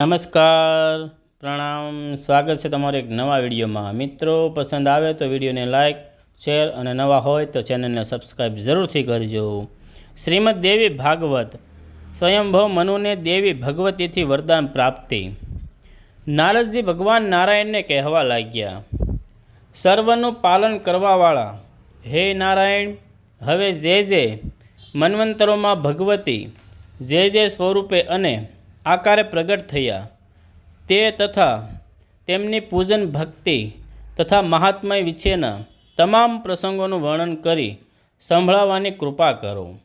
નમસ્કાર, પ્રણામ, સ્વાગત છે તમારું એક નવા વિડીયોમાં. મિત્રો, પસંદ આવે તો વિડીયોને લાઇક શેર અને નવા હોય તો ચેનલને સબસ્ક્રાઈબ જરૂરથી કરજો. શ્રીમદ દેવી ભાગવત, સ્વયંભવ મનુને દેવી ભગવતીથી વરદાન પ્રાપ્તિ. નારદજી ભગવાન નારાયણને કહેવા લાગ્યા, સર્વનું પાલન કરવાવાળા, હે નારાયણ, હવે જે જે મન્વંતરોમાં ભગવતી, જે જે સ્વરૂપે અને આકારે પ્રગટ થયા. તે તથા તેમની પૂજન ભક્તિ તથા મહાત્મય વિશેના તમામ પ્રસંગોનું વર્ણન કરી સંભળાવવાની કૃપા કરો.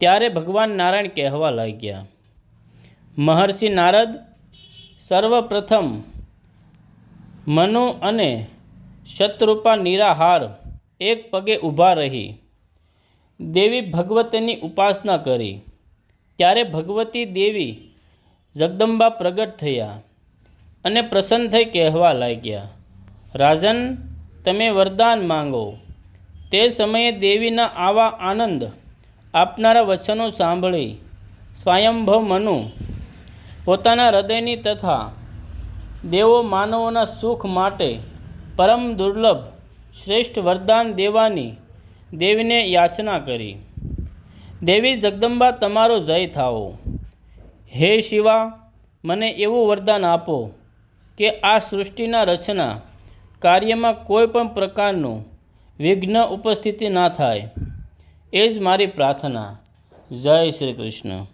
ત્યારે ભગવાન નારાયણ કહેવા લાગ્યા, મહર્ષિ નારદ, સર્વપ્રથમ મનુ અને શત્રુપા નિરાહાર એક પગે ઊભા રહી. દેવી ભગવતીની ઉપાસના કરી. ત્યારે ભગવતી દેવી જગદંબા પ્રગટ થયા અને પ્રસન્ન થઈ કહેવા લાગ્યા, રાજન, તમે વરદાન માંગો. તે સમયે દેવીના આવા આનંદ આપનારા વચનો સાંભળી સ્વયંભવ મનુ. પોતાના હૃદયની તથા દેવો માનવોના સુખ માટે પરમ દુર્લભ, શ્રેષ્ઠ વરદાન દેવાની દેવીને યાચના કરી. દેવી જગદંબા, તમારો જય થાઓ. હે શિવા, મને એવું વરદાન આપો કે આ સૃષ્ટિના રચના કાર્યમાં કોઈ પણ પ્રકારનું વિઘ્ન ઉપસ્થિતિ ના થાય. એ જ મારી પ્રાર્થના. જય શ્રી કૃષ્ણ.